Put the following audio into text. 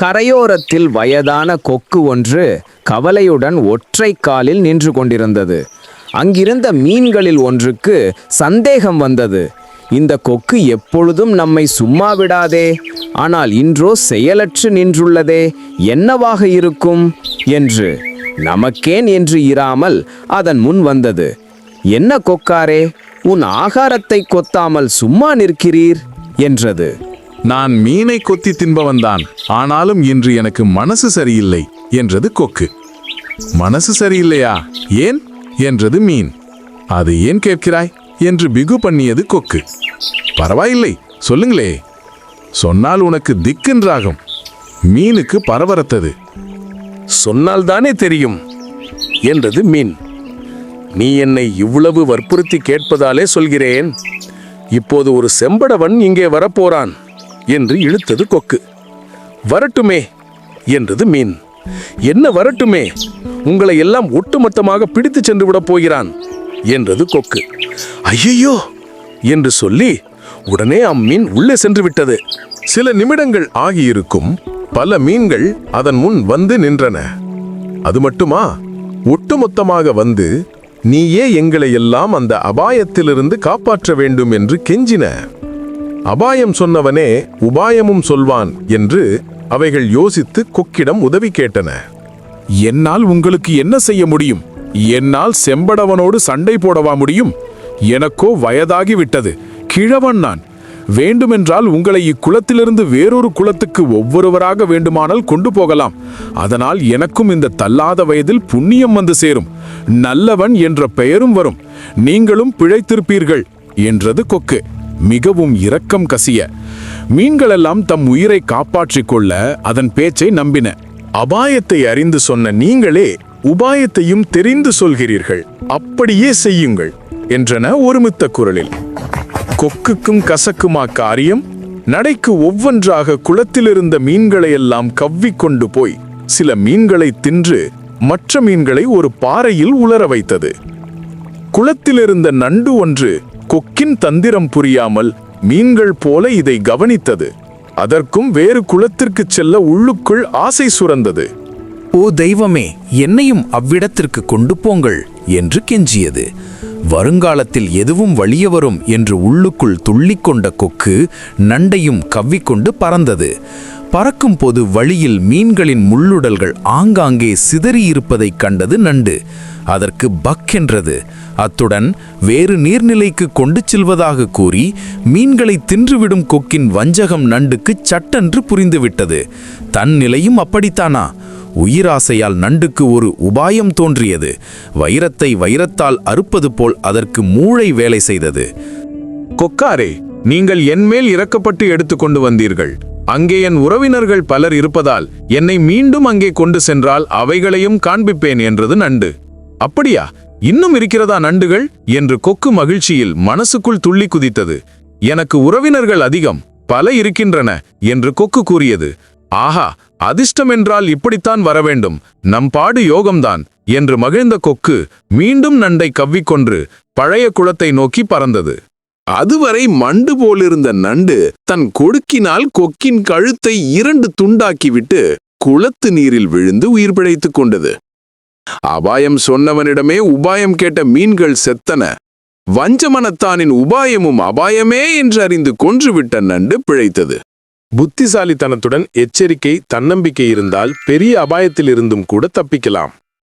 கரையோரத்தில் வயதான கொக்கு ஒன்று கவலையுடன் ஒற்றை காலில் நின்று கொண்டிருந்தது. அங்கிருந்த மீன்களில் ஒன்றுக்கு சந்தேகம் வந்தது. இந்த கொக்கு எப்பொழுதும் நம்மை சும்மா விடாதே ஆனால் இன்றோ செயலற்று நின்றுள்ளதே என்னவாக இருக்கும்? என்று. நமக்கேன் என்று இராமல் அதன் முன் வந்தது. என்ன கொக்காரே உன் ஆகாரத்தை கொத்தாமல் சும்மா நிற்கிறீர்? என்றது. நான் மீனை கொத்தி தின்பவன்தான் ஆனாலும் இன்று எனக்கு மனசு சரியில்லை என்றது கொக்கு. மனசு சரியில்லையா? ஏன்? என்றது மீன். அது ஏன் கேட்கிறாய்? என்று பிகு பண்ணியது கொக்கு. பரவாயில்லை சொல்லுங்களே. சொன்னால் உனக்கு திக்கென்றாகும். மீனுக்கு பரவரத்தது. சொன்னால் தானே தெரியும் என்றது மீன். நீ என்னை இவ்வளவு வற்புறுத்தி கேட்பதாலே சொல்கிறேன். இப்போது ஒரு செம்படவன் இங்கே வரப்போறான். என்று இழுத்தது கொக்கு. வரட்டுமே என்றது மீன். என்ன வரட்டுமே? உங்களை எல்லாம் ஒட்டுமொத்தமாக பிடித்து சென்று விடப் போகிறான் என்றது கொக்கு. ஐயையோ என்று சொல்லி உடனே அம்மீன் உள்ளே சென்று விட்டது. சில நிமிடங்கள் ஆகியிருக்கும். பல மீன்கள் அதன் முன் வந்து நின்றன. அது மட்டுமா? ஒட்டுமொத்தமாக வந்து நீயே எங்களை எல்லாம் அந்த அபாயத்திலிருந்து காப்பாற்ற வேண்டும் என்று கெஞ்சின. அபாயம் சொன்னவனே உபாயமும் சொல்வான் என்று அவைகள் யோசித்து கொக்கிடம் உதவி கேட்டன. என்னால் உங்களுக்கு என்ன செய்ய முடியும்? என்னால் செம்படவனோடு சண்டை போடவா முடியும்? எனக்கோ வயதாகி விட்டது. கிழவன் நான். வேண்டுமென்றால் உங்களை இக்குளத்திலிருந்து வேறொரு குளத்துக்கு ஒவ்வொருவராக வேண்டுமானால் கொண்டு போகலாம். அதனால் எனக்கும் இந்த தள்ளாத வயதில் புண்ணியம் வந்து சேரும். நல்லவன் என்ற பெயரும் வரும். நீங்களும் பிழைத்திருப்பீர்கள் என்றது கொக்கு. மிகவும் இரக்கம் கசிய. மீன்களெல்லாம் தம் உயிரை காப்பாற்றிக் கொள்ள அதன் பேச்சை நம்பின. அபாயத்தை அறிந்து சொன்ன நீங்களே உபாயத்தையும் தெரிந்து சொல்கிறீர்கள். அப்படியே செய்யுங்கள் என்றன ஒருமித்த குரலில். கொக்குக்கும் கசக்குமா காரியம்? நடைக்கு ஒவ்வொன்றாக குளத்திலிருந்த மீன்களையெல்லாம் கவ்விக்கொண்டு போய் சில மீன்களை தின்று மற்ற மீன்களை ஒரு பாறையில் உலர வைத்தது. குளத்திலிருந்த நண்டு ஒன்று கொக்கின் தந்திரம் புரியாமல் மீன்கள் போல இதை கவனித்தது. அதற்கும் வேறு குளத்திற்கு செல்ல உள்ளுக்குள் ஆசை சுரந்தது. ஓ தெய்வமே என்னையும் அவ்விடத்திற்கு கொண்டு போங்கள் என்று கெஞ்சியது. வருங்காலத்தில் எதுவும் வழிய வரும் என்று உள்ளுக்குள் துள்ளிக்கொண்ட கொக்கு நண்டையும் கவ்விக்கொண்டு பறந்தது. பறக்கும் போது வழியில் மீன்களின் முள்ளுடல்கள் ஆங்காங்கே சிதறியிருப்பதைக் கண்டது நண்டு. அதற்கு பக் என்றது. அத்துடன் வேறு நீர்நிலைக்கு கொண்டு செல்வதாக கூறி மீன்களை தின்றுவிடும் கொக்கின் வஞ்சகம் நண்டுக்கு சட்டென்று புரிந்துவிட்டது. தன் நிலையும் அப்படித்தானா? உயிராசையால் நண்டுக்கு ஒரு உபாயம் தோன்றியது. வைரத்தை வைரத்தால் அறுப்பது போல் அதற்கு மூளை வேலை செய்தது. கொக்காரே நீங்கள் என்மேல் இறக்கப்பட்டு எடுத்துக்கொண்டு வந்தீர்கள். அங்கே என் உறவினர்கள் பலர் இருப்பதால் என்னை மீண்டும் அங்கே கொண்டு சென்றால் அவைகளையும் காண்பிப்பேன் என்றது நண்டு. அப்படியா? இன்னும் இருக்கிறதா நண்டுகள்? என்று கொக்கு மகிழ்ச்சியில் மனசுக்குள் துள்ளி குதித்தது. எனக்கு உறவினர்கள் அதிகம் பல இருக்கின்றன என்று கொக்கு கூறியது. ஆஹா அதிர்ஷ்டம் என்றால் இப்படித்தான் வரவேண்டும் நம் பாடு யோகம்தான் என்று மகிழ்ந்த கொக்கு மீண்டும் நண்டை கவ்விக்கொன்று பழைய குளத்தை நோக்கி பறந்தது. அதுவரை மண்டு போலிருந்த நண்டு தன் கொடுக்கினால் கொக்கின் கழுத்தை இரண்டு துண்டாக்கிவிட்டு குளத்து நீரில் விழுந்து உயிர் பிழைத்துக் கொண்டது. அபாயம் சொன்னவனிடமே உபாயம் கேட்ட மீன்கள் செத்தன. வஞ்சமனத்தானின் உபாயமும் அபாயமே என்று அறிந்து கொன்றுவிட்ட நண்டு பிழைத்தது. புத்திசாலித்தனத்துடன் எச்சரிக்கை தன்னம்பிக்கை இருந்தால் பெரிய அபாயத்தில் இருந்தும் கூட தப்பிக்கலாம்.